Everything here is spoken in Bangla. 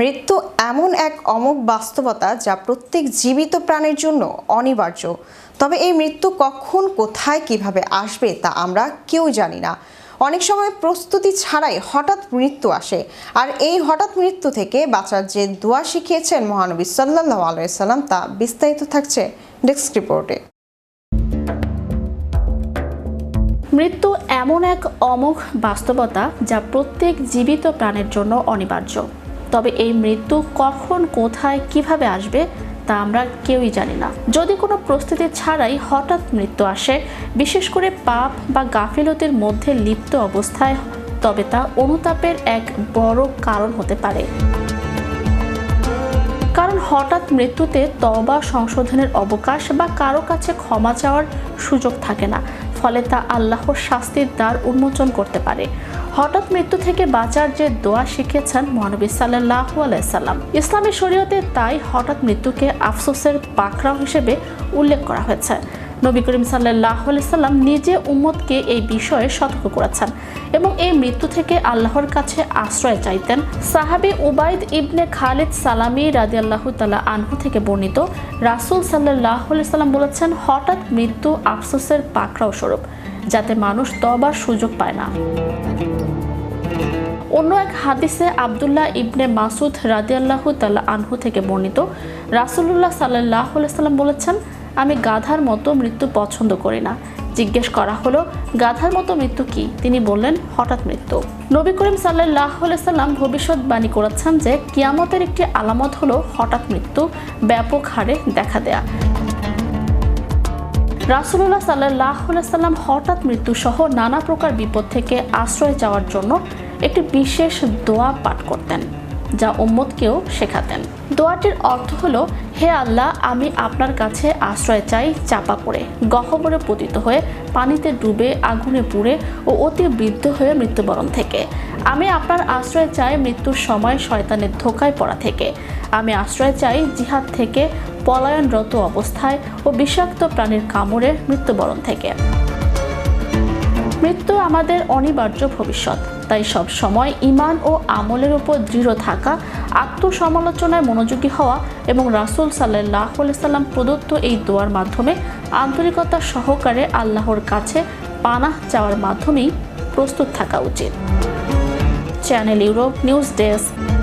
মৃত্যু এমন এক অমোঘ বাস্তবতা যা প্রত্যেক জীবিত প্রাণের জন্য অনিবার্য। তবে এই মৃত্যু কখন, কোথায়, কীভাবে আসবে তা আমরা কেউ জানি না। অনেক সময় প্রস্তুতি ছাড়াই হঠাৎ মৃত্যু আসে। আর এই হঠাৎ মৃত্যু থেকে বাঁচার যে দোয়া শিখিয়েছেন মহানবী সাল্লাহ আলাইসাল্লাম তা বিস্তারিত থাকছে ডেস্ক রিপোর্টে। মৃত্যু এমন এক অমোঘ বাস্তবতা যা প্রত্যেক জীবিত প্রাণের জন্য অনিবার্য। তবে এই মৃত্যু কখন, কোথায়, কীভাবে আসবে তা আমরা কেউই জানি না। যদি কোনো প্রস্তুতি ছাড়াই হঠাৎ মৃত্যু আসে, বিশেষ করে পাপ বা গাফিলতির মধ্যে লিপ্ত অবস্থায়, তবে তা অনুতাপের এক বড় কারণ হতে পারে। কারণ হঠাৎ মৃত্যুতে তবা সংশোধনের অবকাশ বা কারও কাছে ক্ষমা চাওয়ার সুযোগ থাকে না, ফলে তা আল্লাহর শাস্তির দ্বার উন্মোচন করতে পারে। হঠাৎ মৃত্যু থেকে বাঁচার যে দোয়া শিখেছেন মহানবী সাল্লাহ আলাইসাল্লাম ইসলামী শরীয়তে তাই হঠাৎ মৃত্যুকে আফসোসের পাকড়াও হিসেবে উল্লেখ করা হয়েছে। নবী করিম সাল্লাহ সাল্লাম নিজে উম্মতকে এই বিষয়ে সতর্ক করেছেন এবং এই মৃত্যু থেকে আল্লাহর কাছে আশ্রয় চাইতেন। সাহাবি উবাইদ ইবনে খালিদ সালামি রাজি আল্লাহ তালা আনহু থেকে বর্ণিত, রাসুল সাল্লাহ সাল্লাম বলেছেন, হঠাৎ মৃত্যু আফসোসের পাকড়াও স্বরূপ, যাতে মানুষ তবার সুযোগ পায় না। অন্য এক হাদিসে আবদুল্লাহ ইবনে মাসুদ রাদিয়াল্লাহু তাল্লাহ আনহু থেকে বর্ণিত, রাসুলুল্লাহ সাল্লাহ সাল্লাম বলেছেন আমি গাধার মতো মৃত্যু পছন্দ করি না। জিজ্ঞেস করা হলো, গাধার মতো মৃত্যু কি? তিনি বললেন, হঠাৎ মৃত্যু। নবী করিম সাল্লাহ সাল্লাম ভবিষ্যৎবাণী করেছেন যে, কিয়ামতের একটি আলামত হলো হঠাৎ মৃত্যু, ব্যাপক হারে দেখা দেয়া। রাসুল্লাহ সাল্লাহ সাল্লাম হঠাৎ মৃত্যুসহ নানা প্রকার বিপদ থেকে আশ্রয় যাওয়ার জন্য একটি বিশেষ দোয়া পাঠ করতেন। যা উম্মতকেও শেখাতেন। দোয়াটির অর্থ হলো, হে আল্লাহ, আমি আপনার কাছে আশ্রয় চাই চাপা পড়ে, গহ্বরে পতিত হয়ে, পানিতে ডুবে, আগুনে পুড়ে ও অতি বৃদ্ধ হয়ে মৃত্যুবরণ থেকে। আমি আপনার আশ্রয় চাই মৃত্যুর সময় শয়তানের ধোকায় পড়া থেকে। আমি আশ্রয় চাই জিহাদ থেকে পলায়নরত অবস্থায় ও বিষাক্ত প্রাণীর কামড়ে মৃত্যুবরণ থেকে। মৃত্যু আমাদের অনিবার্য ভবিষ্যৎ। তাই সব সময় ইমান ও আমলের উপর দৃঢ় থাকা, আত্মসমালোচনায় মনোযোগী হওয়া এবং রাসুল সাল্লাহ সাল্লাম প্রদত্ত এই দোয়ার মাধ্যমে আন্তরিকতা সহকারে আল্লাহর কাছে পানাহ চাওয়ার মাধ্যমেই প্রস্তুত থাকা উচিত। Channel Europe news desk.